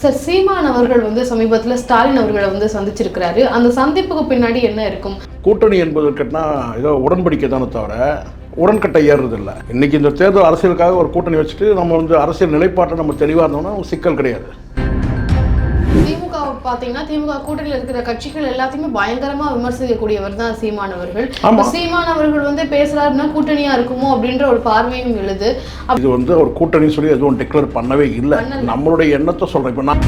Sir சீமான் அவர்கள் வந்து சமீபத்தில் ஸ்டாலின் அவர்களை வந்து சந்திச்சிருக்கிறாரு. அந்த சந்திப்புக்கு பின்னாடி என்ன இருக்கும்? கூட்டணி என்பது கேட்டா ஏதோ உடன்படிக்கை தானே தவிர உடன்கட்டை ஏறுறது இல்லை இன்னைக்கு இந்த தேர்தல் அரசியலுக்காக ஒரு கூட்டணி வச்சுட்டு நம்ம வந்து அரசியல் நிலைப்பாட்டை நம்ம தெளிவாக இருந்தோம்னா சிக்கல் கிடையாது. திமுக பார்த்தீங்கன்னா திமுக கூட்டணியில் இருக்கிற கட்சிகள் எல்லாத்தையுமே பயங்கரமா விமர்சிக்கக்கூடியவர் தான் சீமான் அவர்கள். ஆமா. இப்ப சீமான் அவர்கள் வந்து பேசுறாருன்னா கூட்டணியா இருக்குமோ அப்படின்ற ஒரு பார்வையும் எழுது. இது வந்து ஒரு கூட்டணி சொல்லி எதுவும் டிக்ளேர் பண்ணவே இல்லை. நம்மளுடைய எண்ணத்தை சொல்கிறேன் இப்போ நான்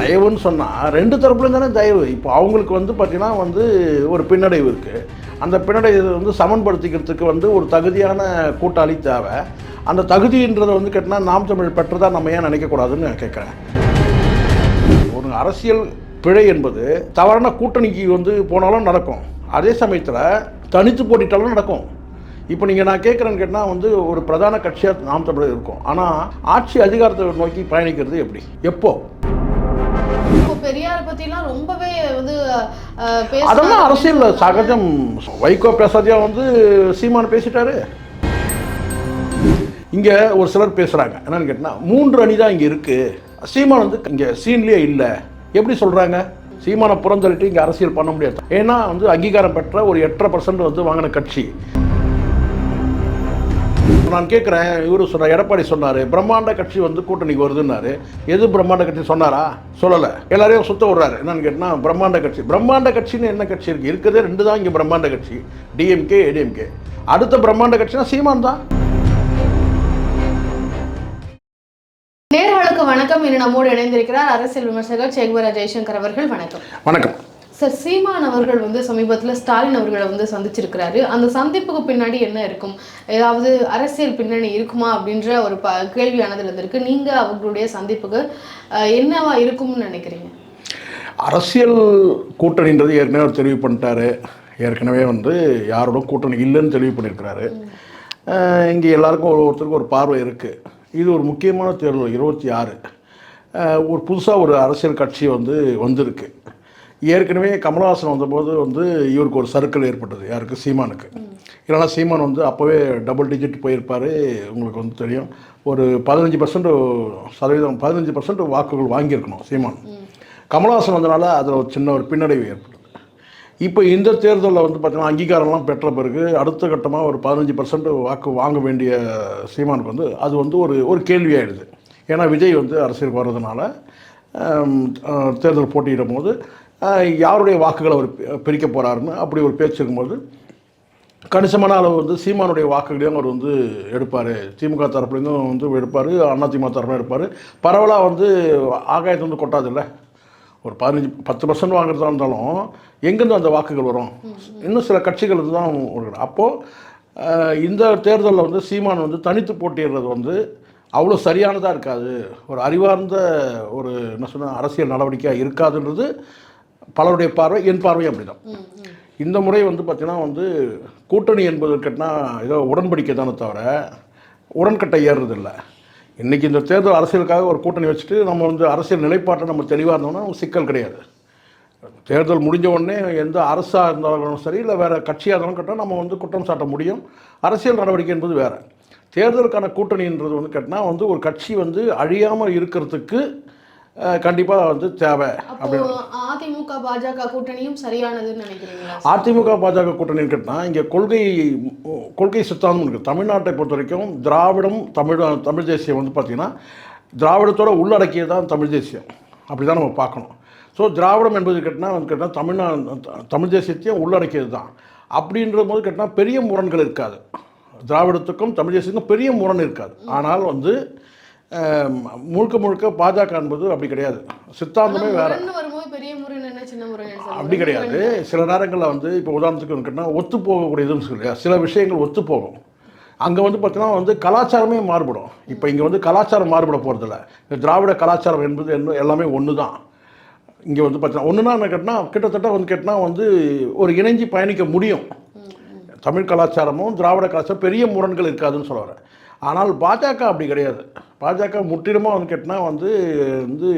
தயவுன்னு சொன்னால் ரெண்டு தரப்புலையும் தானே தயவு. இப்போ அவங்களுக்கு வந்து பார்த்தீங்கன்னா வந்து ஒரு பின்னடைவு இருக்குது அந்த பின்னடைவு வந்து சமன்படுத்திக்கிறதுக்கு வந்து ஒரு தகுதியான கூட்டாளி தேவை. அந்த தகுதின்றதை வந்து கேட்டினா நாம் தமிழ் பெற்றதா நம்ம ஏன் நினைக்கக்கூடாதுன்னு நான் கேட்குறேன் ஒரு அரசியல் பிழை என்பது தவறான கூட்டணிக்கு வந்து போனாலும் நடக்கும். அதே சமயத்தில் தனித்து போட்டிட்டாலும் நடக்கும். இப்போ நீங்கள் நான் கேட்குறேன்னு கேட்டால் வந்து ஒரு பிரதான கட்சியாக நாம் தமிழர் இருக்கும். ஆனால் ஆட்சி அதிகாரத்தை நோக்கி பயணிக்கிறது எப்படி? எப்போ? இப்போ பெரியார் பத்திலாம் ரொம்பவே வந்து அதெல்லாம் அரசியல். சகஜம். வைகோ பேசாதியா வந்து சீமான் பேசிட்டாரு. இங்கே ஒரு சிலர் பேசுகிறாங்க என்னன்னு கேட்டால் மூன்று அணி தான் இங்கே இருக்குது சீமான் வந்து இங்கே சீன்லேயே இல்லை. எப்படி சொல்கிறாங்க சீமானை புறந்தள்ளிட்டு இங்கே அரசியல் பண்ண முடியாது. ஏன்னா வந்து அங்கீகாரம் பெற்ற ஒரு எட்டரை பர்சன்ட் வந்து வாங்கின கட்சி. நான் கேட்குறேன் இவரு சொன்னார் எடப்பாடி சொன்னார் பிரம்மாண்ட கட்சி வந்து கூட்டணிக்கு வருதுன்னாரு. எது பிரம்மாண்ட கட்சி சொன்னாரா? சொல்லலை. எல்லாரையும் சுத்த விடுறாரு. என்னன்னு கேட்டால் பிரம்மாண்ட கட்சி. பிரம்மாண்ட கட்சின்னு என்ன கட்சி இருக்குது இருக்கிறதே ரெண்டு தான் இங்கே பிரம்மாண்ட கட்சி. டிஎம்கே ஏடிஎம்கே அடுத்த பிரம்மாண்ட கட்சினா சீமான் தான். நேர்களுக்கு வணக்கம். இன்று நம்மோடு இணைந்திருக்கிறார் அரசியல் விமர்சகர் சேகுவரா ஜெய்சங்கர் அவர்கள். வணக்கம். வணக்கம். சார் சீமான் அவர்கள் வந்து சமீபத்தில் ஸ்டாலின் அவர்களை வந்து சந்திச்சிருக்கிறாரு. அந்த சந்திப்புக்கு பின்னாடி என்ன இருக்கும்? ஏதாவது அரசியல் பின்னணி இருக்குமா அப்படின்ற ஒரு ப கேள்வியானது இருந்திருக்கு. நீங்க அவர்களுடைய சந்திப்புக்கு என்னவா இருக்கும்னு நினைக்கிறீங்க? அரசியல் கூட்டணின்றது ஏற்கனவே அவர் தெளிவு பண்ணிட்டாரு. ஏற்கனவே வந்து யாரோட கூட்டணி இல்லைன்னு தெளிவு பண்ணியிருக்கிறாரு. இங்கே எல்லாருக்கும் ஒரு ஒருத்தருக்கும் ஒரு பார்வை இருக்குது இது ஒரு முக்கியமான தேர்தல் இருபத்தி ஆறு. ஒரு புதுசாக ஒரு அரசியல் கட்சி வந்து வந்திருக்கு. ஏற்கனவே கமலஹாசன் வந்தபோது வந்து இவருக்கு ஒரு சர்க்கிள் ஏற்பட்டது யாருக்கு? சீமானுக்கு. இல்லைன்னா சீமான் வந்து அப்போவே டபுள் டிஜிட் போயிருப்பார் உங்களுக்கு வந்து தெரியும். ஒரு பதினஞ்சு பர்சன்ட் சதவீதம் பதினஞ்சு பர்சன்ட் வாக்குகள் வாங்கியிருக்கணும் சீமான். கமலஹாசன் வந்தனால அதில் ஒரு சின்ன ஒரு பின்னடைவு ஏற்பட்டது இப்போ இந்த தேர்தலில் வந்து பார்த்திங்கன்னா அங்கீகாரம்லாம் பெற்ற பிறகு அடுத்த கட்டமாக ஒரு பதினஞ்சு பர்சன்ட் வாக்கு வாங்க வேண்டிய சீமானுக்கு வந்து அது வந்து ஒரு ஒரு கேள்வியாயிடுது. ஏன்னா விஜய் வந்து அரசியலுக்கு வர்றதுனால தேர்தல் போட்டியிடும் போது யாருடைய வாக்குகளை அவர் பிரிக்க போகிறாருன்னு அப்படி ஒரு பேச்சு இருக்கும்போது கணிசமான அளவு வந்து சீமானுடைய வாக்குகளையும் அவர் வந்து எடுப்பார். திமுக தரப்புலேருந்தும் வந்து எடுப்பார் அதிமுக தரப்புலையும் எடுப்பார். பரவலாக வந்து ஆகாயத்தை வந்து கொட்டாதில்லை ஒரு பதினஞ்சு பத்து பர்சன்ட் வாங்குறதா இருந்தாலும் எங்கேருந்து அந்த வாக்குகள் வரும்? இன்னும் சில கட்சிகள் தான் அப்போது இந்த தேர்தலில் வந்து சீமான் வந்து தனித்து போட்டியிடுறது வந்து அவ்வளோ சரியானதாக இருக்காது. ஒரு அறிவார்ந்த ஒரு என்ன சொன்ன அரசியல் நடவடிக்கையாக இருக்காதுன்றது பலருடைய பார்வை என் பார்வையும் அப்படி தான் இந்த முறை வந்து பார்த்திங்கன்னா வந்து கூட்டணி என்பது கேட்டினா ஏதோ உடன்படிக்கை தானே தவிர உடன்கட்டை ஏறுறது இல்லை இன்றைக்கி இந்த தேர்தல் அரசியலுக்காக ஒரு கூட்டணி வச்சுட்டு நம்ம வந்து அரசியல் நிலைப்பாட்டை நம்ம தெளிவாக இருந்தோம்னா சிக்கல் கிடையாது. தேர்தல் முடிஞ்ச உடனே எந்த அரசாக இருந்தாலும் சரி இல்லை வேறு கட்சியாக இருந்தாலும் கேட்டால் நம்ம வந்து குற்றம் சாட்ட முடியும். அரசியல் நடவடிக்கை என்பது வேறு. தேர்தலுக்கான கூட்டணின்றது வந்து கேட்டால் வந்து ஒரு கட்சி வந்து அழியாமல் இருக்கிறதுக்கு கண்டிப்பாக வந்து தேவை. அப்போ அதிமுக பாஜக கூட்டணியும் சரியானதுன்னு நினைக்கிறீங்களா? அதிமுக பாஜக கூட்டணி கேட்டால் இங்கே கொள்கை கொள்கை சித்தாந்தம் இருக்குது தமிழ்நாட்டை பொறுத்த வரைக்கும் திராவிடம் தமிழ் தமிழ் தேசியம் வந்து பார்த்திங்கன்னா திராவிடத்தோட உள்ளடக்கியது தான் தமிழ் தேசியம். அப்படி தான் நம்ம பார்க்கணும். ஸோ திராவிடம் என்பது கேட்டால் வந்து கேட்டால் தமிழ்நா தமிழ் தேசியத்தையும் உள்ளடக்கியது தான். அப்படின்ற போது கேட்டால் பெரிய முரண்கள் இருக்காது. திராவிடத்துக்கும் தமிழ் தேசியத்துக்கும் பெரிய முரண் இருக்காது. ஆனால் வந்து முழுக்க முழுக்க பாஜக என்பது அப்படி கிடையாது. சித்தாந்தமே வேற? அப்படி கிடையாது. சில நேரங்களில் வந்து இப்போ உதாரணத்துக்கு கேட்டால் ஒத்து போகக்கூடியதுன்னு சொல்லி சில விஷயங்கள் ஒத்து போகும். அங்கே வந்து பார்த்தீங்கன்னா வந்து கலாச்சாரமே மாறுபடும். இப்போ இங்கே வந்து கலாச்சாரம் மாறுபட போகிறதில்ல திராவிட கலாச்சாரம் என்பது என்ன எல்லாமே ஒன்று தான் இங்கே வந்து பார்த்தீங்கன்னா ஒன்றுனா என்ன கேட்டால் கிட்டத்தட்ட வந்து கேட்டால் வந்து ஒரு இணைஞ்சு பயணிக்க முடியும். தமிழ் கலாச்சாரமும் திராவிட கலாச்சாரம் பெரிய முரண்கள் இருக்காதுன்னு சொல்ல வரேன் ஆனால் பாஜக அப்படி கிடையாது. பாஜக முற்றிலுமாக வந்து கேட்டால் வந்து வந்து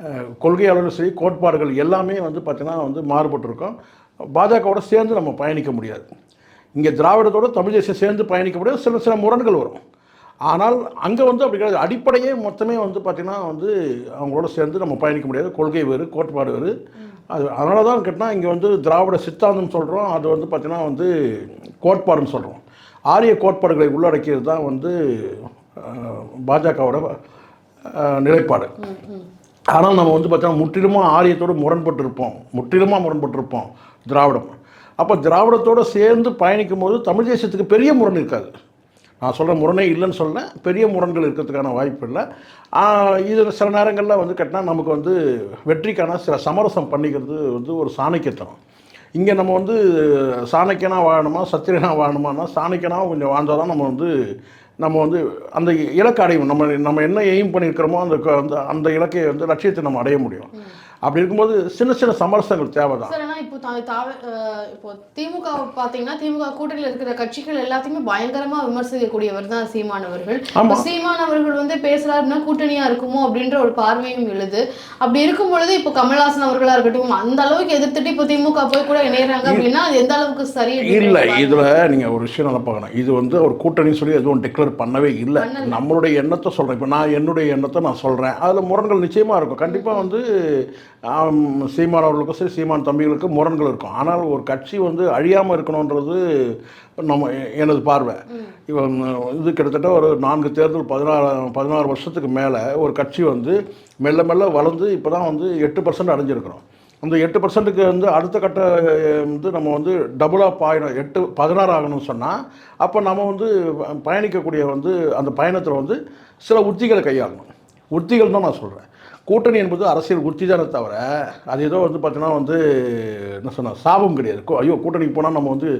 கொள்கையாளர்கள் கொள்கையாளரும் சரி கோட்பாடுகள் எல்லாமே வந்து பார்த்தீங்கன்னா வந்து மாறுபட்டிருக்கும். பாஜகவோட சேர்ந்து நம்ம பயணிக்க முடியாது. இங்கே திராவிடத்தோட தமிழ் தேசியம் சேர்ந்து பயணிக்க முடியாது. சில சில முரண்கள் வரும். ஆனால் அங்கே வந்து அப்படி கிடையாது. அடிப்படையே மொத்தமே வந்து பார்த்திங்கன்னா வந்து அவங்களோட சேர்ந்து நம்ம பயணிக்க முடியாது. கொள்கை வேறு கோட்பாடு வேறு. அது அதனால தான் கேட்டால் இங்கே வந்து திராவிட சித்தாந்தம் சொல்கிறோம் அது வந்து பார்த்திங்கன்னா வந்து கோட்பாடுன்னு சொல்கிறோம் ஆரிய கோட்பாடுகளை உள்ளடக்கியது தான் வந்து பாஜகவோட நிலைப்பாடு. ஆனால் நம்ம வந்து பார்த்தோம்னா முற்றிலுமாக ஆரியத்தோடு முரண்பட்டு இருப்போம் முற்றிலுமாக முரண்பட்டு இருப்போம் திராவிடம். அப்போ திராவிடத்தோடு சேர்ந்து பயணிக்கும் போது தமிழ் தேசத்துக்கு பெரிய முரண் இருக்காது. நான் சொல்கிற முரணே இல்லைன்னு சொல்ல பெரிய முரண்கள் இருக்கிறதுக்கான வாய்ப்பு இல்லை. இது சில நேரங்களில் வந்து கேட்டினா நமக்கு வந்து வெற்றிக்கான சில சமரசம் பண்ணிக்கிறது வந்து ஒரு சாணக்கியத்தனம். இங்கே நம்ம வந்து சாணக்கியனா வாழணுமா சத்திரியனாக வாழணுமானா சாணக்கியனாக கொஞ்சம் வாழ்ந்தால் தான் நம்ம வந்து நம்ம வந்து அந்த இலக்கை அடையும் நம்ம நம்ம என்ன எய்ம் பண்ணியிருக்கிறோமோ அந்த அந்த அந்த இலக்கை வந்து லட்சியத்தை நம்ம அடைய முடியும். அப்படி இருக்கும்போது சின்ன சின்ன சமரசங்கள் தேவை தான் சார் ஆனா இப்போ தாவ இப்போ திமுக பாத்தீங்கன்னா திமுக கூட்டணியில் இருக்கிற கட்சிகள் எல்லாத்தையுமே பயங்கரமா விமர்சிக்கக்கூடியவர் தான் சீமான் அவர்கள். ஆமா. இப்போ சீமான் அவர்கள் வந்து பேசுறாருன்னா கூட்டணியா இருக்குமோ அப்படின்ற ஒரு பார்வையும் எழுது. அப்படி இருக்கும் பொழுது இப்போ கமல்ஹாசன் அவர்களா இருக்கட்டும் அந்த அளவுக்கு எதிர்த்துட்டு இப்போ திமுக போய் கூட இணையறாங்க அப்படின்னா அது எந்த அளவுக்கு சரி இல்லை இதில் நீங்கள் ஒரு விஷயம் நல்லா பார்க்கணும். இது வந்து ஒரு கூட்டணின்னு சொல்லி எதுவும் டிக்ளேர் பண்ணவே இல்லை. நம்மளுடைய எண்ணத்தை சொல்கிறேன் இப்போ நான் என்னுடைய எண்ணத்தை நான் சொல்கிறேன் அதில் முரண்கள் நிச்சயமாக இருக்கும். கண்டிப்பாக வந்து சீமான் அவர்களுக்கும் சரி சீமான் தம்பிகளுக்கும் முரண்கள் இருக்கும். ஆனால் ஒரு கட்சி வந்து அழியாமல் இருக்கணுன்றது நம்ம எனது பார்வை. இவன் இது கிட்டத்தட்ட ஒரு நான்கு தேர்தல் பதினாறு பதினாறு வருஷத்துக்கு மேலே ஒரு கட்சி வந்து மெல்ல மெல்ல வளர்ந்து இப்போ தான் வந்து எட்டு பர்சன்ட் அடைஞ்சிருக்கிறோம். அந்த எட்டு பர்சன்ட்டுக்கு வந்து அடுத்த கட்ட வந்து நம்ம வந்து டபுளாக பாயணும் எட்டு பதினாறு ஆகணும்னு சொன்னால் அப்போ நம்ம வந்து பயணிக்கக்கூடிய வந்து அந்த பயணத்தில் வந்து சில உத்திகளை கையாளணும். உத்திகள் தான் நான் சொல்கிறேன் கூட்டணி என்பது அரசியல் உத்தி தானே தவிர அது ஏதோ வந்து பார்த்தீங்கன்னா வந்து என்ன சொன்ன சாபம் கிடையாது. ஐயோ கூட்டணிக்கு போனால் நம்ம வந்து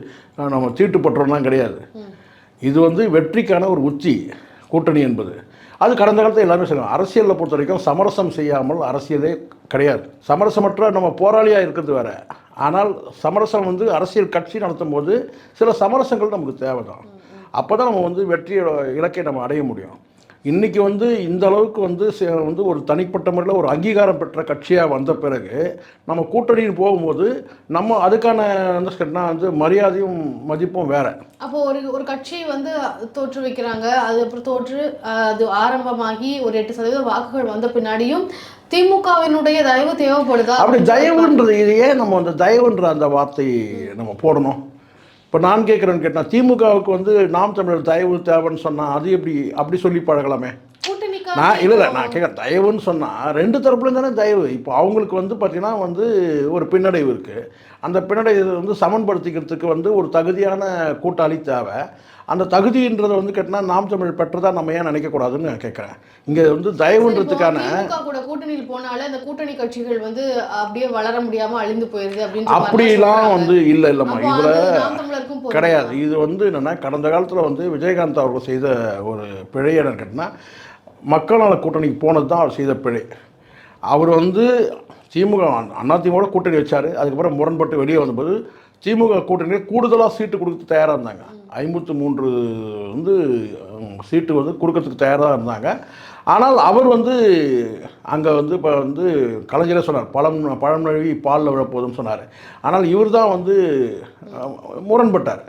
நம்ம தீட்டு பட்டுறோம்லாம் கிடையாது. இது வந்து வெற்றிக்கான ஒரு உத்தி கூட்டணி என்பது. அது கடந்த காலத்தில் எல்லாமே சொல்லுவாங்க அரசியலில் பொறுத்த வரைக்கும் சமரசம் செய்யாமல் அரசியலே கிடையாது. சமரசமற்ற நம்ம போராளியாக இருக்கிறது வேற. ஆனால் சமரசம் வந்து அரசியல் கட்சி நடத்தும் போது சில சமரசங்கள் நமக்கு தேவை தான் அப்போ தான் நம்ம வந்து வெற்றியோட இலக்கை நம்ம அடைய முடியும். இன்றைக்கி வந்து இந்த அளவுக்கு வந்து ச- வந்து ஒரு தனிப்பட்ட முறையில் ஒரு அங்கீகாரம் பெற்ற கட்சியாக வந்த பிறகு நம்ம கூட்டணியில் போகும்போது நம்ம அதுக்கான வந்து வந்து மரியாதையும் மதிப்பும் வேற. அப்போ ஒரு ஒரு கட்சி வந்து தோற்று வைக்கிறாங்க. அது அப்புறம் தோற்று அது ஆரம்பமாகி ஒரு எட்டு சதவீத வாக்குகள் வந்த பின்னாடியும் திமுகவினுடைய தயவு தேவைப்படுதா? அப்படி தயவுன்றது இது ஏன் நம்ம அந்த தயவுன்ற அந்த வார்த்தை நம்ம போடணும்? இப்போ நான் கேட்குறேன்னு கேட்டால் திமுகவுக்கு வந்து நாம் தமிழர் தயவு தேவைன்னு சொன்னால் அது எப்படி அப்படி சொல்லி பழகலாமே? நான் இல்லை இல்லை நான் கேட்குறேன் தயவுன்னு சொன்னால் ரெண்டு தரப்புலையும் தானே தயவு. இப்போ அவங்களுக்கு வந்து பார்த்தீங்கன்னா வந்து ஒரு பின்னடைவு இருக்குது அந்த பின்னடைவு வந்து சமன்படுத்திக்கிறதுக்கு வந்து ஒரு தகுதியான கூட்டாளி தேவை. அந்த தகுதின்றதை வந்து கேட்டினா நாம் தமிழ் பெற்றதா நம்ம ஏன் நினைக்கக்கூடாதுன்னு நான் கேட்குறேன். இங்கே வந்து தயவுன்றதுக்கான கூட கூட்டணியில் போனாலே அந்த கூட்டணி கட்சிகள் வந்து அப்படியே வளர முடியாம அழிந்து போயிருது அப்படின்ற மாதிரி அப்படிலாம். வந்து இல்லை இல்லைம்மா. இதில்? கிடையாது. இது வந்து என்னென்னா கடந்த காலத்தில் வந்து விஜயகாந்த் அவர்கள் செய்த ஒரு பிழை என்னன்னு கேட்டினா மக்கள் நல கூட்டணிக்கு போனது தான் அவர் செய்த பிழை. அவர் வந்து திமுக அதிமுக கூட்டணி வச்சார். அதுக்கப்புறம் முரண்பட்டு வெளியே வந்தபோது திமுக கூட்டணியில் கூடுதலாக சீட்டு கொடுக்க தயாராக இருந்தாங்க. ஐம்பத்து மூன்று வந்து சீட்டு வந்து கொடுக்கறதுக்கு தயாராக இருந்தாங்க. ஆனால் அவர் வந்து அங்கே வந்து இப்போ வந்து கலைஞரே சொன்னார் பழம் பழமொழி பாலில் விழப்போகுதுன்னு சொன்னார். ஆனால் இவர் தான் வந்து முரண்பட்டார்.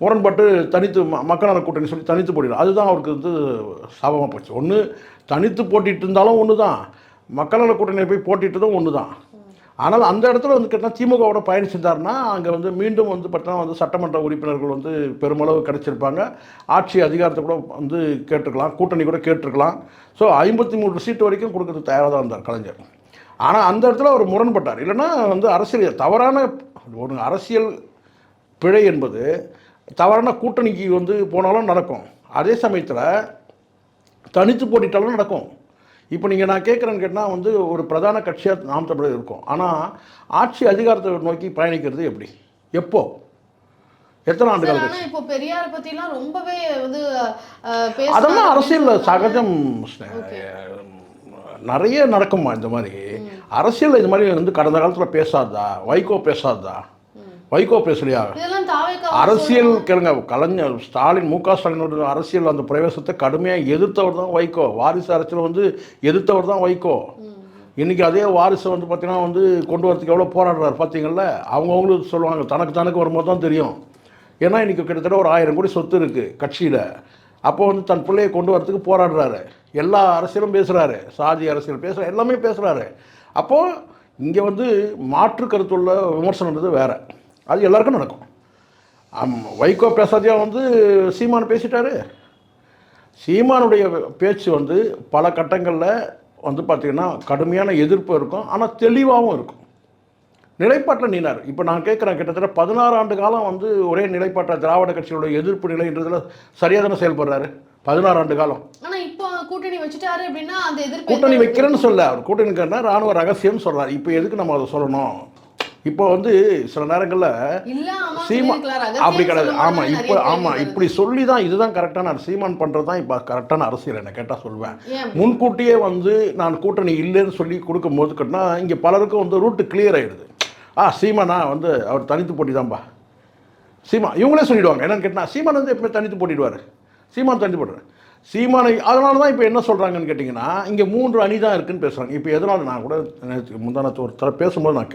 முரண்பட்டு தனித்து ம- மக்கள் கூட்டணி சொல்லி தனித்து போட்டிடும் அதுதான் அவருக்கு வந்து சாபமாக போச்சு. ஒன்று தனித்து போட்டிட்டு இருந்தாலும் ஒன்று தான் மக்கள் கூட்டணியை போய் போய் தான் ஒன்று தான் ஆனால் அந்த இடத்துல வந்து கேட்டால் திமுகவோட பயணிச்சிருந்தாருன்னா அங்கே வந்து மீண்டும் வந்து பார்த்தா வந்து சட்டமன்ற உறுப்பினர்கள் வந்து பெருமளவு கிடைச்சிருப்பாங்க. ஆட்சி அதிகாரத்தை கூட வந்து கேட்டிருக்கலாம் கூட்டணி கூட கேட்டிருக்கலாம். ஸோ ஐம்பத்தி மூன்று சீட்டு வரைக்கும் கொடுக்கறதுக்கு தயாராக தான் இருந்தார் கலைஞர். ஆனால் அந்த இடத்துல அவர் முரண்பட்டார். இல்லைன்னா வந்து அரசியல் தவறான ஒரு அரசியல் பிழை என்பது தவறான கூட்டணிக்கு வந்து போனாலும் நடக்கும். அதே சமயத்தில் தனித்து போட்டிட்டாலும் நடக்கும். இப்போ நீங்கள் நான் கேட்குறேன்னு கேட்டால் வந்து ஒரு பிரதான கட்சியாக நாம் தமிழர் இருக்கும். ஆனால் ஆட்சி அதிகாரத்தை நோக்கி பயணிக்கிறது எப்படி? எப்போ? எத்தனை ஆண்டு சார், கால ஆனா இப்போ பெரியார் எல்லாம் ரொம்பவே வந்து அதெல்லாம் அரசியலில் அப்படின்னு சகஜம் நிறைய நடக்குமா இந்த மாதிரி? அரசியல் இது மாதிரி வந்து கடந்த காலத்தில் பேசாதா வைகோ பேசாதா வைகோ பேசலையா அரசியல் கேளுங்க கலைஞர் ஸ்டாலின் மு க ஸ்டாலினோட அரசியல் அந்த பிரவேசத்தை கடுமையாக எதிர்த்தவர் தான் வைகோ. வாரிசு அரசியல் வந்து எதிர்த்தவர் தான் வைகோ. இன்னைக்கு அதே வாரிசை வந்து பார்த்தீங்கன்னா வந்து கொண்டு வரதுக்கு எவ்வளோ போராடுறாரு பார்த்தீங்கல்ல அவங்கவுங்களுக்கு சொல்லுவாங்க தனக்கு தனக்கு வரும்போது தான் தெரியும். ஏன்னா இன்னைக்கு கிட்டத்தட்ட ஒரு ஆயிரம் கோடி சொத்து இருக்குது கட்சியில். அப்போ வந்து தன் பிள்ளையை கொண்டு வரதுக்கு போராடுறாரு. எல்லா அரசியலும் பேசுகிறாரு சாதி அரசியல் பேசுகிற எல்லாமே பேசுகிறாரு அப்போது இங்கே வந்து மாற்று கருத்துள்ள விமர்சனன்றது வேற. அது எல்லாருக்கும் நடக்கும். வைகோ பேசாதையா வந்து சீமான் பேசிட்டாரு. சீமானுடைய பேச்சு வந்து பல கட்டங்களில் வந்து பார்த்திங்கன்னா கடுமையான எதிர்ப்பு இருக்கும் ஆனால் தெளிவாகவும் இருக்கும். நிலைப்பாட்டில் நீனார். இப்போ நான் கேட்குறேன் கிட்டத்தட்ட பதினாறு ஆண்டு காலம் வந்து ஒரே நிலைப்பாட்ட திராவிட கட்சியோட எதிர்ப்பு நிலைன்றதுல சரியாக தானே செயல்படுறாரு? பதினாறு ஆண்டு காலம். கூட்டணி வச்சுட்டாரு அப்படின்னா அந்த எதிர்ப்பு கூட்டணி வைக்கிறேன்னு சொல்ல அவர் கூட்டணிக்காரனா ராணுவ ரகசியம் சொல்றாரு. இப்போ எதுக்கு நம்ம அதை சொல்லணும்? இப்போ வந்து சில நேரங்களில் இல்ல ஆமா சீமா சொல்லியிருக்கலாம். ரகசியம் அப்படி கிடையாது. ஆமாம் இப்போ ஆமாம். இப்படி சொல்லி தான் இதுதான் கரெக்டான சீமான் பண்ணுறது தான் இப்போ கரெக்டான அரசியல் என்ன கேட்டால் சொல்வேன். முன்கூட்டியே வந்து நான் கூட்டணி இல்லைன்னு சொல்லி கொடுக்கும்போது கட்டினா இங்கே பலருக்கும் வந்து ரூட்டு கிளியர் ஆயிடுது. ஆ சீமானா வந்து அவர் தனித்து போட்டி தான்பா சீமா இவங்களே சொல்லிடுவாங்க. என்னன்னு கேட்டால் சீமான் வந்து எப்போ தனித்து போட்டிடுவார். சீமான் தனித்து போடுறாரு சீமானை அதனால தான் இப்போ என்ன சொல்கிறாங்கன்னு கேட்டிங்கன்னா இங்கே மூன்று அணி தான் இருக்குன்னு பேசுகிறாங்க இப்போ எதனால நான் கூட முந்தானத்து ஒரு பேசும்போது நான்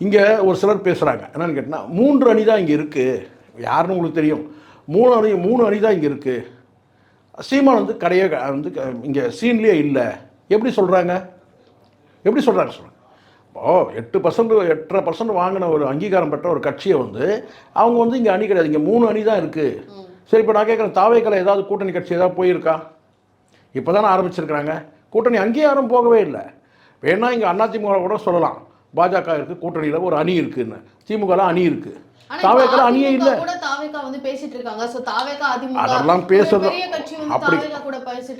இங்கே ஒரு சிலர் பேசுகிறாங்க என்னென்னு கேட்டிங்கன்னா மூன்று அணி தான் இங்கே இருக்குது யாருன்னு உங்களுக்கு தெரியும். மூணு அணி மூணு அணி தான் இங்கே இருக்குது சீமான் வந்து கடையே வந்து க- இங்கே சீன்லேயே இல்லை. எப்படி சொல்கிறாங்க எப்படி சொல்கிறாங்க சொல்கிறாங்க இப்போ எட்டு பர்சன்ட் எட்டரை பர்சன்ட் வாங்கின ஒரு அங்கீகாரம் பெற்ற ஒரு கட்சியை வந்து அவங்க வந்து இங்கே அணி கிடையாது. இங்கே மூணு அணி தான் இருக்குது சரி இப்போ நான் கேட்குறேன் தாவேக்கலை ஏதாவது கூட்டணி கட்சி ஏதாவது போயிருக்கா? இப்போ தானே ஆரம்பிச்சிருக்கிறாங்க. கூட்டணி அங்கேயும் யாரும் போகவே இல்லை. வேணால் இங்கே அதிமுக கூட சொல்லலாம். பாஜக இருக்குது கூட்டணியில் ஒரு அணி இருக்குன்னு. திமுகல அணி இருக்குது ஆனா தாவேக்கலை இப்ப அணியே இல்லை. தாவேக்கா தாவேக்கா அதெல்லாம் பேசுறது- அப்படி-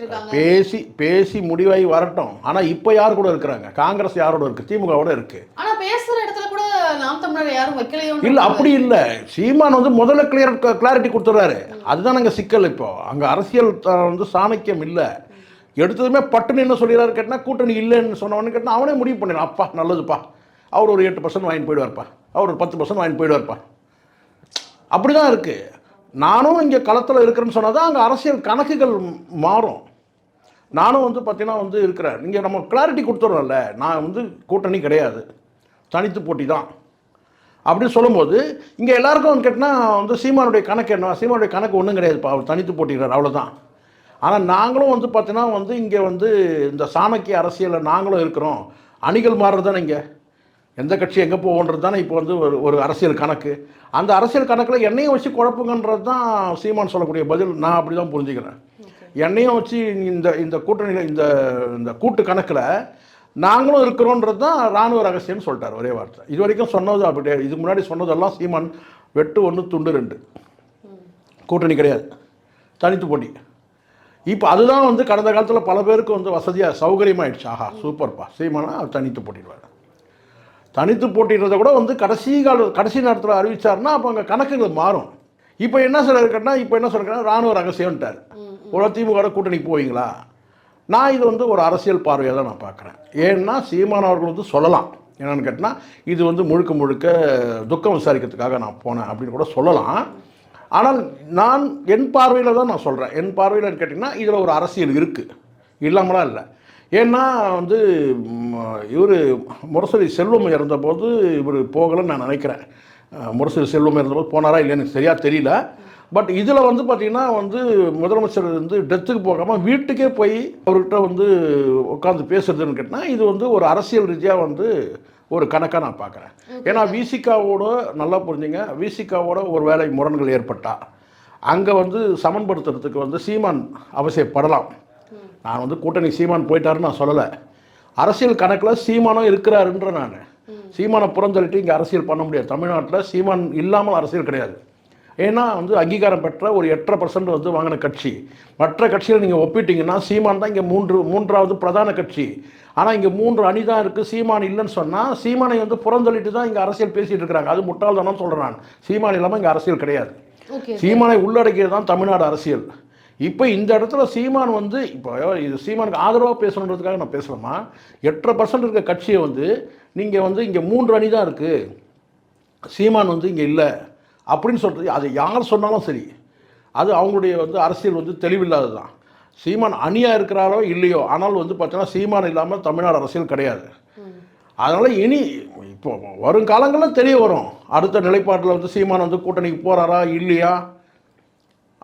தாவேக்கா பேசி பேசி முடிவாகி வரட்டும். ஆனால் இப்போ யார் கூட இருக்கிறாங்க? காங்கிரஸ் யாரோட திமுகவோட ஆனா பேசுற இடத்துல கூட நாம் தமிழர் யாரும் வைக்கலையோ இல்லை அப்படி இல்லை. சீமான் வந்து முதல்ல கிளியர் கிளாரிட்டி கொடுத்துட்றாரு. அதுதான் அங்கே சிக்கல் இப்போ. அங்கே அரசியல் வந்து சாணக்கியம் இல்லை. எடுத்ததுமே பட்டுன்னு என்ன சொல்லிடுறாரு கேட்டால் கூட்டணி இல்லைன்னு சொன்னவொன்னு கேட்டால் அவனே முடிவு பண்ணிடலாம் அப்பா நல்லதுப்பா. அவர் ஒரு எட்டு பர்சன்ட் வாங்கிட்டு போயிடுவார்ப்பா. அவர் ஒரு பத்து பர்சன்ட் வாங்கிட்டு போயிடுவார்ப்பா. அப்படி தான் இருக்குது நானும் இங்கே களத்தில் இருக்கிறேன்னு சொன்னால் தான் அங்கே அரசியல் கணக்குகள் மாறும். நானும் வந்து பார்த்தீங்கன்னா வந்து இருக்கிறேன் நீங்கள் நம்ம கிளாரிட்டி கொடுத்துட்றோம்ல நான் வந்து கூட்டணி கிடையாது. தனித்து போட்டி தான் அப்படின்னு சொல்லும்போது இங்கே எல்லாருக்கும் வந்து கேட்டால் வந்து சீமானுடைய கணக்கு என்ன? சீமானுடைய கணக்கு ஒன்றும் கிடையாதுப்பா. அவர் தனித்து போட்டிக்கிறார் அவ்வளோதான் ஆனால் நாங்களும் வந்து பார்த்தீங்கன்னா வந்து இங்கே வந்து இந்த சாணக்கிய அரசியலில் நாங்களும் இருக்கிறோம். அணிகள் மாறுறது தானே இங்கே? எந்த கட்சி எங்கே போவோன்றது தானே இப்போ வந்து ஒரு ஒரு அரசியல் கணக்கு. அந்த அரசியல் கணக்கில் என்னையும் வச்சு குழப்புங்கன்றது தான் சீமான் சொல்லக்கூடிய பதில். நான் அப்படி தான் புரிஞ்சுக்கிறேன் என்னையும் வச்சு இந்த இந்த கூட்டணியில் இந்த இந்த கூட்டு கணக்கில் நாங்களும் இருக்கிறோன்றது தான் ராணுவ ரகசியம்னு சொல்லிட்டார் ஒரே வார்த்தை. இது வரைக்கும் சொன்னது அப்படியே இதுக்கு முன்னாடி சொன்னதெல்லாம் சீமான் வெட்டு ஒன்று துண்டு ரெண்டு. கூட்டணி கிடையாது. தனித்து போட்டி. இப்போ அதுதான் வந்து கடந்த காலத்தில் பல பேருக்கு வந்து வசதியாக சௌகரியமாயிடுச்சு. ஆஹா சூப்பர்ப்பா. சீமானா அவர் தனித்து போட்டிடுவார். தனித்து போட்டிடுறத கூட வந்து கடைசி கால கடைசி நேரத்தில் அறிவிச்சாருன்னா அப்போ அங்கே கணக்குகள் மாறும். இப்போ என்ன சொல்லிருக்கேன்னா இப்போ என்ன சொல்லிருக்கேன்னா ராணுவ ரகசியம்ட்டார். ஒரு திமுக கூட்டணி போவீங்களா? நான் இது வந்து ஒரு அரசியல் பார்வையாக தான் நான் பார்க்குறேன். ஏன்னா சீமான் அவர்கள் வந்து சொல்லலாம். என்னென்னு கேட்டால் இது வந்து முழுக்க முழுக்க துக்கம் விசாரிக்கிறதுக்காக நான் போனேன் அப்படின்னு கூட சொல்லலாம். ஆனால் நான் என் பார்வையில் தான் நான் சொல்கிறேன் என் பார்வையில் கேட்டிங்கன்னா இதில் ஒரு அரசியல் இருக்குது இல்லாமலாம் இல்லை. ஏன்னா வந்து இவர் முரசொலி செல்வம் இறந்தபோது இவர் போகலைன்னு நான் நினைக்கிறேன். அஹ், முரசொலி செல்வம் இருந்தபோது போனாரா இல்லைன்னு எனக்கு சரியாக தெரியல. பட் இதில் வந்து பார்த்திங்கன்னா வந்து முதலமைச்சர் வந்து டெத்துக்கு போகாமல் வீட்டுக்கே போய் அவர்கிட்ட வந்து உட்காந்து பேசுறதுன்னு கேட்டால் இது வந்து ஒரு அரசியல் ரீதியாக வந்து ஒரு கணக்காக நான் பார்க்குறேன் ஏன்னா விசிகாவோட நல்லா புரிஞ்சுங்க. விசிகாவோட ஒரு வேலை முரண்கள் ஏற்பட்டா. அங்கே வந்து சமன்படுத்துறதுக்கு வந்து சீமான் அவசியப்படலாம். நான் வந்து கூட்டணி சீமான் போயிட்டாருன்னு நான் சொல்லலை. அரசியல் கணக்கில் சீமானும் இருக்கிறாருன்ற நான். சீமானை புறந்தள்ளிட்டு இங்கே அரசியல் பண்ண முடியாது. தமிழ்நாட்டில் சீமான் இல்லாமல் அரசியல் கிடையாது. ஏன்னா வந்து அங்கீகாரம் பெற்ற ஒரு எட்டரை பர்சன்ட் வந்து வாங்கின கட்சி. மற்ற கட்சியில் நீங்கள் ஒப்பிட்டீங்கன்னா சீமான் தான் இங்கே மூன்று மூன்றாவது பிரதான கட்சி. ஆனால் இங்கே மூன்று அணி தான் இருக்குது சீமான் இல்லைன்னு சொன்னால் சீமானை வந்து புறந்தள்ளிட்டு தான் இங்கே அரசியல் பேசிகிட்டு இருக்கிறாங்க. அது முட்டாள்தானு சொல்கிறேன் நான். சீமான் இல்லாமல் இங்கே அரசியல் கிடையாது. சீமானை உள்ளடக்கியது தான் தமிழ்நாடு அரசியல். இப்போ இந்த இடத்துல சீமான் வந்து இப்போ இது சீமானுக்கு ஆதரவாக பேசணுன்றதுக்காக நான் பேசலாமா எட்டரை பர்சன்ட் இருக்க கட்சியை வந்து நீங்கள் வந்து இங்கே மூன்று அணி தான் இருக்குது சீமான் வந்து இங்கே இல்லை. அப்படின்னு சொல்கிறது அது யார் சொன்னாலும் சரி. அது அவங்களுடைய வந்து அரசியல் வந்து தெளிவில்லாது தான் சீமான் அணியாக இருக்கிறாரோ இல்லையோ ஆனால் வந்து பார்த்தோன்னா சீமான் இல்லாமல் தமிழ்நாடு அரசியல் கிடையாது. அதனால் இனி இப்போ வருங்காலங்களில் தெரிய வரும். அடுத்த நிலைப்பாட்டில் வந்து சீமான் வந்து கூட்டணிக்கு போகிறாரா இல்லையா?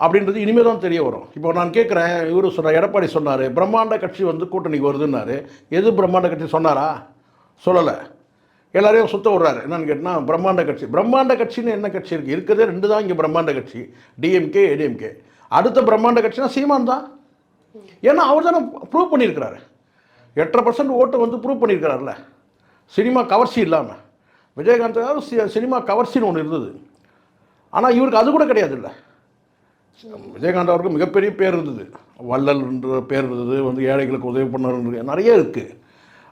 அப்படின்றது இனிமேல் தான் தெரிய வரும். இப்போ நான் கேட்குறேன் இவர் சொன்னார் எடப்பாடி சொன்னார் பிரம்மாண்ட கட்சி வந்து கூட்டணிக்கு வருதுன்னாரு. எது பிரம்மாண்ட கட்சி சொன்னாரா? சொல்லலை. எல்லாரையும் சுத்த விட்றாரு. என்னன்னு கேட்டால் பிரம்மாண்ட கட்சி. பிரம்மாண்ட கட்சின்னு என்ன கட்சி இருக்குது இருக்கிறதே ரெண்டு தான் இங்கே பிரம்மாண்ட கட்சி. டிஎம்கே ஏடிஎம்கே அடுத்த பிரம்மாண்ட கட்சினா சீமான் தான். ஏன்னா அவர் தானே ப்ரூவ் பண்ணியிருக்கிறாரு. எட்டரை பர்சன்ட் ஓட்டு வந்து ப்ரூவ் பண்ணியிருக்கிறாருல. சினிமா கவர்ச்சி இல்லாமல் விஜயகாந்த் சி- சினிமா கவர்ச்சின்னு ஒன்று இருந்தது. ஆனால் இவருக்கு அது கூட கிடையாது இல்லை விஜயகாந்த் அவருக்கு மிகப்பெரிய பேர் இருந்தது. வள்ளல்ன்ற பேர் இருந்தது வந்து ஏழைகளுக்கு உதவி பண்ணுறது நிறைய இருக்குது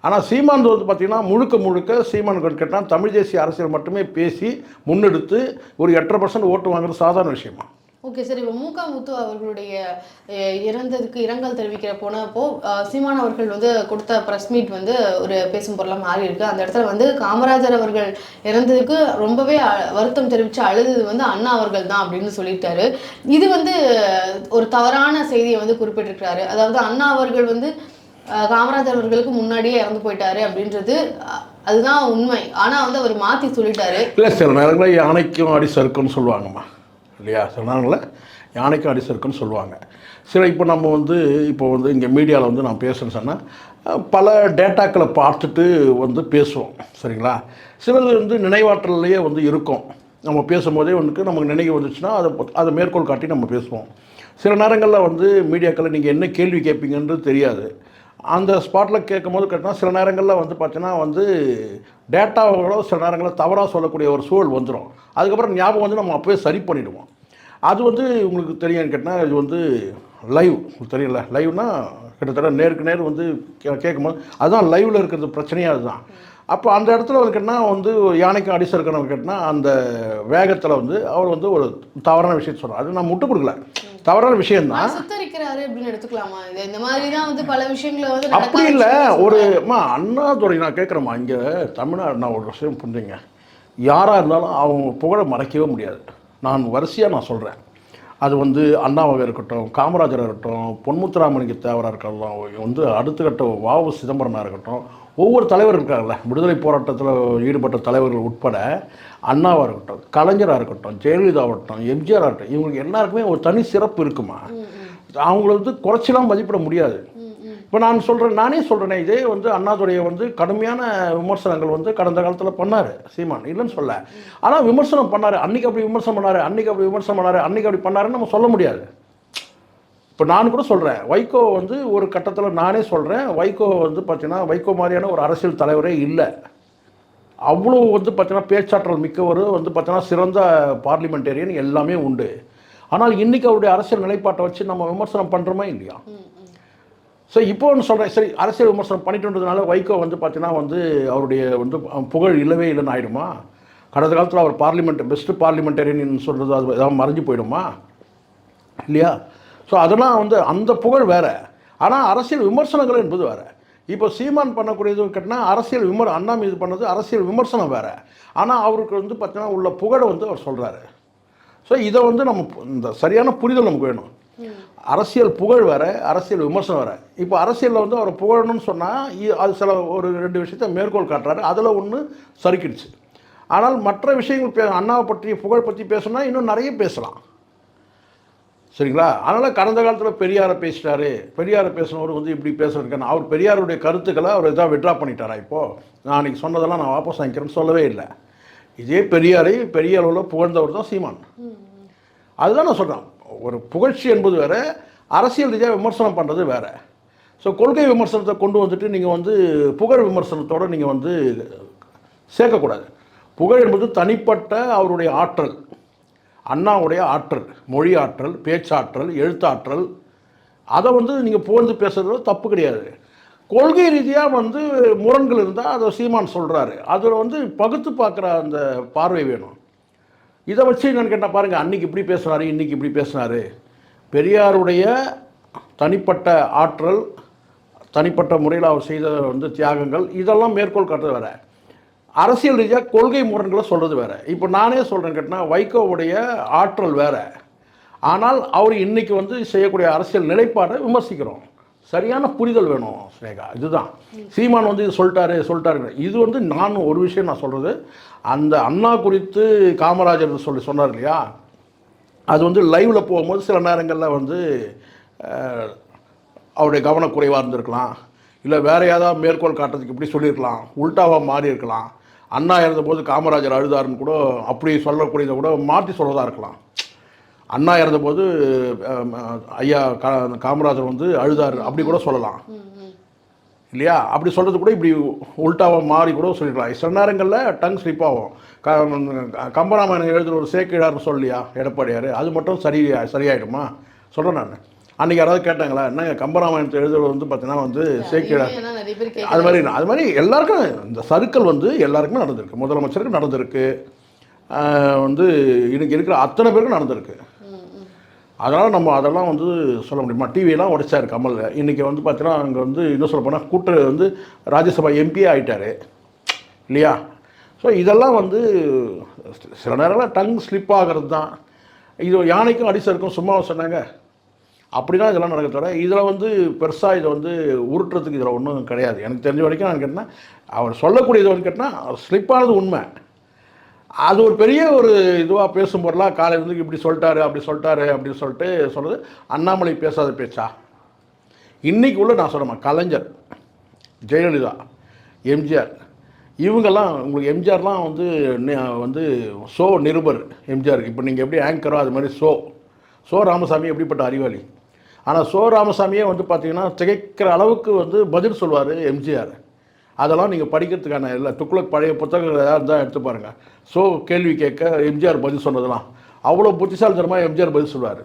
ஆனால் சீமான் வந்து பார்த்திங்கன்னா முழுக்க முழுக்க சீமான் கேட்டால் தமிழ் தேசிய அரசியல் மட்டுமே பேசி முன்னெடுத்து ஒரு எட்டரை பர்சன்ட் ஓட்டு வாங்குறது சாதாரண விஷயமா? ஓகே சார் இப்போ மூகா முத்து அவர்களுடைய இறந்ததுக்கு இரங்கல் தெரிவிக்கிற போனப்போ சீமான் அவர்கள் வந்து கொடுத்த ப்ரெஸ் மீட் வந்து ஒரு பேசும் பொருளாக மாறி இருக்கு. அந்த இடத்துல வந்து காமராஜர் அவர்கள் இறந்ததுக்கு ரொம்பவே அ- வருத்தம் தெரிவித்து அழுதது வந்து அண்ணா அவர்கள் தான் அப்படின்னு சொல்லிட்டாரு. இது வந்து ஒரு தவறான செய்தியை வந்து குறிப்பிட்டிருக்கிறாரு. அதாவது அண்ணா அவர்கள் வந்து காமராஜர் அவர்களுக்கு முன்னாடியே இறந்து போயிட்டாரு அப்படின்றது அதுதான் உண்மை. ஆனால் வந்து அவர் மாற்றி சொல்லிட்டாரு. இல்லை சில நேரங்களில் யானைக்கும் அடி சறுக்குன்னு சொல்லுவாங்கம்மா. இல்லையா? சில நேரங்களில் யானைக்கும் அடி சறுக்குன்னு சொல்லுவாங்க. சில இப்போ நம்ம வந்து இப்போ வந்து இங்கே மீடியாவில் வந்து நான் பேசுகிறேன்னு சொன்னால் பல டேட்டாக்களை பார்த்துட்டு வந்து பேசுவோம். சரிங்களா? சிலது வந்து நினைவாற்றல்லையே வந்து இருக்கும். நம்ம பேசும்போதே வந்து நமக்கு நினைவு வந்துச்சுன்னா அதை அதை மேற்கோள் காட்டி நம்ம பேசுவோம். சில நேரங்களில் வந்து மீடியாக்களில் நீங்கள் என்ன கேள்வி கேட்பீங்கன்றது தெரியாது. அந்த ஸ்பாட்டில் கேட்கும்போது கேட்டால் சில நேரங்களில் வந்து பார்த்தீங்கன்னா வந்து டேட்டாவோ சில நேரங்களில் தவறாக சொல்லக்கூடிய ஒரு சூழல் வந்துடும் அதுக்கப்புறம் ஞாபகம் வந்து நம்ம அப்போயே சரி பண்ணிவிடுவோம் அது வந்து உங்களுக்கு தெரியும்னு கேட்டால் இது வந்து லைவ் உங்களுக்கு தெரியல லைவ்னா கிட்டத்தட்ட நேருக்கு நேர் வந்து கே- கேட்கும்போது அதுதான் லைவில் இருக்கிறது பிரச்சனையே அதுதான். அப்போ அந்த இடத்துல வந்து கேட்டால் வந்து யானைக்கு அடிசல் இருக்கிறவங்க கேட்டால் அந்த வேகத்தில் வந்து அவர் வந்து ஒரு தவறான விஷயத்தை சொல்கிறார் அது நான் முட்டு கொடுக்கல. தவறான விஷயம்தான். ஆனா சுத்தரிக்கிறாரு அப்படின்னு எடுத்துக்கலாமா? இது இந்த மாதிரி தான் வந்து பல விஷயங்களை வந்து அப்படி இல்லை. ஒரு. அம்மா அண்ணாதுரை நான் கேட்குறேம்மா இங்கே தமிழ்நாடு நான் ஒரு விஷயம் புரிஞ்சுங்க. யாராக இருந்தாலும் அவங்க புகழை மறைக்கவே முடியாது. நான் வரிசையாக நான் சொல்கிறேன் அது வந்து அண்ணாவாக இருக்கட்டும் காமராஜராக இருக்கட்டும் பொன்முத்துராமலிங்க தேவராக இருக்கட்டும் வந்து அடுத்த கட்ட வாவு சிதம்பரனாக இருக்கட்டும் ஒவ்வொரு தலைவர் இருக்காங்கல்ல. விடுதலை போராட்டத்தில் ஈடுபட்ட தலைவர்கள் உட்பட அண்ணாவாக இருக்கட்டும் கலைஞராக இருக்கட்டும் ஜெயலலிதா இருக்கட்டும் எம்ஜிஆர் இருக்கட்டும் இவங்களுக்கு எல்லாருக்குமே ஒரு தனி சிறப்பு இருக்குமா? அவங்கள வந்து குறைச்சிலாம் மதிப்பிட முடியாது. இப்போ நான் சொல்கிறேன் நானே சொல்கிறேனே இதே வந்து அண்ணாதுரையை வந்து கடுமையான விமர்சனங்கள் வந்து கடந்த காலத்தில் பண்ணார் சீமான். இல்லைன்னு சொல்ல. ஆனால் விமர்சனம் பண்ணார் அன்னைக்கு அப்படி விமர்சனம் பண்ணார் அன்னைக்கு அப்படி விமர்சனம் பண்ணார் அன்னைக்கு அப்படி பண்ணாருன்னு நம்ம சொல்ல முடியாது. இப்போ நான் கூட சொல்கிறேன் வைகோ வந்து ஒரு கட்டத்தில் நானே சொல்கிறேன் வைகோ வந்து பார்த்தீங்கன்னா வைகோ மாதிரியான ஒரு அரசியல் தலைவரே இல்லை. அவ்வளோ வந்து பார்த்தீங்கன்னா பேச்சாற்றல் மிக்கவர் வந்து பார்த்தீங்கன்னா சிறந்த பார்லிமெண்டேரியன் எல்லாமே உண்டு. ஆனால் இன்றைக்கி அவருடைய அரசியல் நிலைப்பாட்டை வச்சு நம்ம விமர்சனம் பண்ணுறோமா இல்லையா? ஸோ இப்போ ஒன்று சொல்கிறேன் சரி அரசியல் விமர்சனம் பண்ணிட்டுன்றதுனால வைகோ வந்து பார்த்தீங்கன்னா வந்து அவருடைய வந்து புகழ் இல்லவே இல்லைன்னு ஆயிடுமா? கடந்த காலத்தில் அவர் பார்லிமெண்ட் பெஸ்ட்டு பார்லிமெண்டேரியன் சொல்கிறது அது ஏதாவது மறைஞ்சு போயிடுமா? இல்லையா? ஸோ அதெல்லாம் வந்து அந்த புகழ் வேற. ஆனால் அரசியல் விமர்சனங்கள் என்பது வேற. இப்போ சீமான் பண்ணக்கூடியது கேட்டினா அரசியல் விமர் அண்ணா மீது பண்ணது அரசியல் விமர்சனம் வேறு. ஆனால் அவருக்கு வந்து பார்த்தீங்கன்னா உள்ள புகழை வந்து அவர் சொல்கிறாரு ஸோ இதை வந்து நம்ம இந்த சரியான புரிதல் நமக்கு வேணும். அரசியல் புகழ் வேறு அரசியல் விமர்சனம் வேறு. இப்போ அரசியலில் வந்து அவர் புகழணும்னு சொன்னால் அது சில ஒரு ரெண்டு விஷயத்த மேற்கோள் காட்டுறாரு. அதில் ஒன்று சறுக்கிடுச்சு. ஆனால் மற்ற விஷயங்கள் பே அண்ணாவை பற்றி புகழ் பற்றி பேசணும்னா இன்னும் நிறைய பேசலாம். சரிங்களா? அதனால் கடந்த காலத்தில் பெரியாரை பேசிட்டாரு. பெரியாரை பேசினவர் வந்து இப்படி பேசுறதுக்கான அவர் பெரியாருடைய கருத்துக்களை அவர் எதாவது விட்ரா பண்ணிட்டாரா இப்போது நான் அன்றைக்கி சொன்னதெல்லாம் நான் வாபஸ் வாங்கிக்கிறேன்னு சொல்லவே இல்லை. இதே பெரியாரை பெரிய அளவில் புகழ்ந்தவர் தான் சீமான். அதுதான் நான் சொல்கிறேன் ஒரு புகழ்ச்சி என்பது வேறு அரசியல் ரீதியாக விமர்சனம் பண்ணுறது வேறு. ஸோ கொள்கை விமர்சனத்தை கொண்டு வந்துட்டு நீங்கள் வந்து புகழ் விமர்சனத்தோடு நீங்கள் வந்து சேர்க்கக்கூடாது. புகழ் என்பது தனிப்பட்ட அவருடைய ஆற்றல். அண்ணாவுடைய ஆற்றல் மொழி ஆற்றல் பேச்சாற்றல் எழுத்தாற்றல் அதை வந்து நீங்கள் புகழ்ந்து பேசுகிறது தப்பு கிடையாது. கொள்கை ரீதியாக வந்து முரண்கள் இருந்தால் அதை சீமான் சொல்கிறாரு அதில் வந்து பகுத்து பார்க்குற அந்த பார்வை வேணும். இதை வச்சு நான் கேட்டால் பாருங்கள் அன்றைக்கி இப்படி பேசுனாரு இன்றைக்கி இப்படி பேசுனாரு. பெரியாருடைய தனிப்பட்ட ஆற்றல் தனிப்பட்ட முறையில் அவர் செய்த வந்து தியாகங்கள் இதெல்லாம் மேற்கோள் காட்டுறது வேறு. அரசியல் ரீதியாக கொள்கை முரண்களை சொல்கிறது வேற. இப்போ நானே சொல்கிறேன் கேட்டால் வைகோவுடைய ஆற்றல் வேறு. ஆனால் அவர் இன்றைக்கி வந்து செய்யக்கூடிய அரசியல் நிலைப்பாடை விமர்சிக்கிறோம். சரியான புரிதல் வேணும் ஸ்னேகா இதுதான். சீமான் வந்து இது சொல்லிட்டாரு சொல்லிட்டாரு இது வந்து நான் ஒரு விஷயம் நான் சொல்கிறது அந்த அண்ணா குறித்து காமராஜர் சொல்லி சொன்னார் இல்லையா? அது வந்து லைவில் போகும்போது சில நேரங்களில் வந்து அவருடைய கவனக்குறைவாக இருந்திருக்கலாம். இல்லை வேற ஏதாவது மேற்கோள் காட்டுறதுக்கு இப்படி சொல்லியிருக்கலாம். உல்டாவாக மாறி இருக்கலாம் அண்ணா இறந்தபோது காமராஜர் அழுதாருன்னு கூட அப்படி சொல்லக்கூடியதை கூட மாற்றி சொல்கிறதா இருக்கலாம். அண்ணா இறந்தபோது ஐயா கா காமராஜர் வந்து அழுதார். அப்படி கூட சொல்லலாம். இல்லையா? அப்படி சொல்கிறது கூட இப்படி உல்டாவாக மாறி கூட சொல்லிடலாம். சில நேரங்களில் டங் ஸ்லிப் ஆகும். க கம்பராமாயணம் எழுதுகிற ஒரு சேக்கிழார்னு சொல்லியா எடப்பாடியார்? அது மட்டும் சரி சரியாயிடுமா? சொல்கிறேன் நான். அன்றைக்கி யாராவது கேட்டாங்களா என்னங்க கம்பராமாயணத்தை எழுதுறது வந்து பார்த்தீங்கன்னா வந்து கேட்க அது மாதிரி அது மாதிரி எல்லாருக்கும் இந்த சர்க்கிள் வந்து எல்லாருக்குமே நடந்திருக்கு. முதலமைச்சருக்கு நடந்திருக்கு. வந்து இன்னைக்கு இருக்கிற அத்தனை பேருக்கும் நடந்திருக்கு. அதனால் நம்ம அதெல்லாம் வந்து சொல்ல முடியுமா. டிவியெல்லாம் உடைச்சாரு கமல் இன்றைக்கி வந்து பார்த்தீங்கன்னா அங்கே வந்து இன்னும் சொல்ல போனால் கூட்டு வந்து ராஜ்யசபா எம்பியே ஆயிட்டாரு. இல்லையா? ஸோ இதெல்லாம் வந்து சில நேரங்களில் டங் ஸ்லிப் ஆகிறது தான் இது யானைக்கும் அடிசருக்கும் சும்மா சொன்னாங்க. அப்படின்னா இதெல்லாம் நடக்க தவிர இதில் வந்து பெருசாக இதை வந்து உருட்டுறதுக்கு இதில் ஒன்றும் கிடையாது. எனக்கு தெரிஞ்ச வரைக்கும் நான் கேட்டேன்னா அவர் சொல்லக்கூடியது வந்து கேட்டால் ஸ்லிப்பானது உண்மை. அது ஒரு பெரிய ஒரு இதுவாக பேசும் பொருளாக காலையில இப்படி சொல்லிட்டாரு அப்படி சொல்லிட்டாரு அப்படின்னு சொல்லிட்டு சொல்கிறது அண்ணாமலை பேசாத பேச்சா? இன்றைக்கி உள்ள நான் சொல்கிறேன் கலைஞர் ஜெயலலிதா எம்ஜிஆர் இவங்கெல்லாம் உங்களுக்கு எம்ஜிஆர்லாம் வந்து வந்து ஷோ நிருபர் எம்ஜிஆருக்கு. இப்போ நீங்கள் எப்படி ஆங்கரோ அது மாதிரி ஷோ சோ ராமசாமி எப்படிப்பட்ட அறிவாளி? ஆனால் சோ ராமசாமியே வந்து பார்த்தீங்கன்னா திகைக்கிற அளவுக்கு வந்து பதில் சொல்வார் எம்ஜிஆர். அதெல்லாம் நீங்கள் படிக்கிறதுக்கான இல்லை துக்ளக் பழைய புத்தகங்கள் ஏதாவது இருந்தால் எடுத்து பாருங்கள் ஸோ கேள்வி கேட்க எம்ஜிஆர் பதில் சொன்னதெல்லாம். அவ்வளோ புத்திசாலித்தனமாக எம்ஜிஆர் பதில் சொல்லுவார்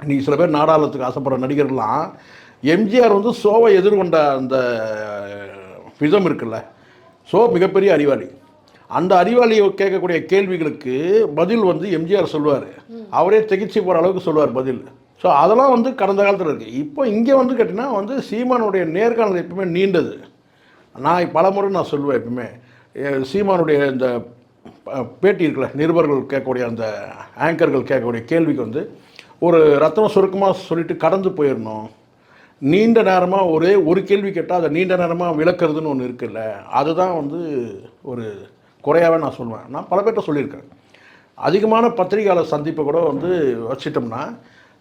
இன்னைக்கு சில பேர் நாடாளத்துக்கு ஆசைப்படுற நடிகர்லாம் எம்ஜிஆர் வந்து சோவை எதிர்கொண்ட அந்த விதம் இருக்குல்ல. சோ மிகப்பெரிய அறிவாளி. அந்த அறிவாளியை கேட்கக்கூடிய கேள்விகளுக்கு பதில் வந்து எம்ஜிஆர் சொல்லுவார் அவரே திகைச்சு போகிற அளவுக்கு சொல்லுவார் பதில். ஸோ அதெல்லாம் வந்து கடந்த காலத்தில் இருக்குது இப்போ இங்கே வந்து கேட்டிங்கன்னா வந்து சீமானுடைய நேர்காணல் எப்பவுமே நீண்டது. நான் பல முறை நான் சொல்லுவேன் எப்பவுமே. சீமானுடைய இந்த பேட்டி இருக்கல நிருபர்கள் கேட்கக்கூடிய அந்த ஆங்கர்கள் கேட்கக்கூடிய கேள்விக்கு வந்து ஒரு ரத்தனம் சுருக்கமாக சொல்லிட்டு கடந்து போயிடணும் நீண்ட நேரமாக ஒரே ஒரு கேள்வி கேட்டால் அதை நீண்ட நேரமாக விளக்குறதுன்னு ஒன்று இருக்குல்ல அதுதான் வந்து ஒரு குறையாகவே நான் சொல்லுவேன். நான் பல பேர்கிட்ட சொல்லியிருக்கேன். அதிகமான பத்திரிகையாளர் சந்திப்பை கூட வந்து வச்சிட்டோம்னா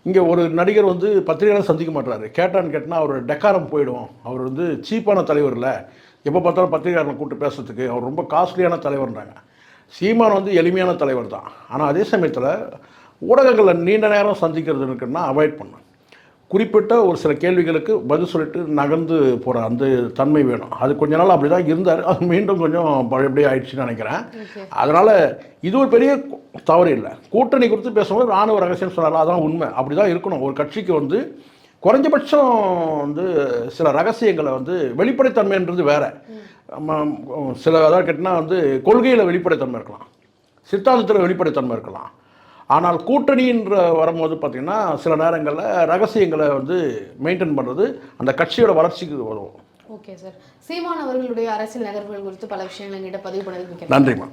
இங்கே ஒரு நடிகர் வந்து பத்திரிகையாளர் சந்திக்க மாட்டாரு கேட்டான்னு கேட்டால் அவர் டெக்காரம் போயிடும். அவர் வந்து சீப்பான தலைவர் இல்லை எப்போ பார்த்தாலும் பத்திரிகையாளர்களை கூப்பிட்டு பேசுறதுக்கு அவர் ரொம்ப காஸ்ட்லியான தலைவர்ன்றாங்க. சீமான் வந்து எளிமையான தலைவர் தான். ஆனால் அதே சமயத்தில் ஊடகங்களை நீண்ட நேரம் சந்திக்கிறது இருக்குன்னா அவாய்ட் பண்ணும் குறிப்பிட்ட ஒரு சில கேள்விகளுக்கு பதில் சொல்லிட்டு நகர்ந்து போகிற அந்த தன்மை வேணும். அது கொஞ்ச நாள் அப்படி தான் இருந்தார். அது மீண்டும் கொஞ்சம் பழையபடி ஆயிடுச்சுன்னு நினைக்கிறேன். அதனால் இது ஒரு பெரிய தவறு இல்லை. கூட்டணி குறித்து பேசும்போது ராணுவ ரகசியம் சொன்னாலும் அதான் உண்மை. அப்படி தான் இருக்கணும். ஒரு கட்சிக்கு வந்து குறைஞ்சபட்சம் வந்து சில ரகசியங்களை வந்து வெளிப்படைத்தன்மைன்றது வேற. சில அதாவது கேட்டினா வந்து கொள்கையில் வெளிப்படைத்தன்மை இருக்கலாம். சித்தாந்தத்தில் வெளிப்படைத்தன்மை இருக்கலாம். ஆனால் கூட்டணின்ற வரும்போது பார்த்திங்கன்னா சில நேரங்களில் ரகசியங்களை வந்து மெயின்டைன் பண்ணுறது அந்த கட்சியோட வளர்ச்சிக்கு உதவும் ஓகே சார். சீமான் அவர்களுடைய அரசியல் நகர்வுகள் குறித்து பல விஷயங்கள் எங்கிட்ட பதிவு பண்ணதுக்கு நன்றிம்மா.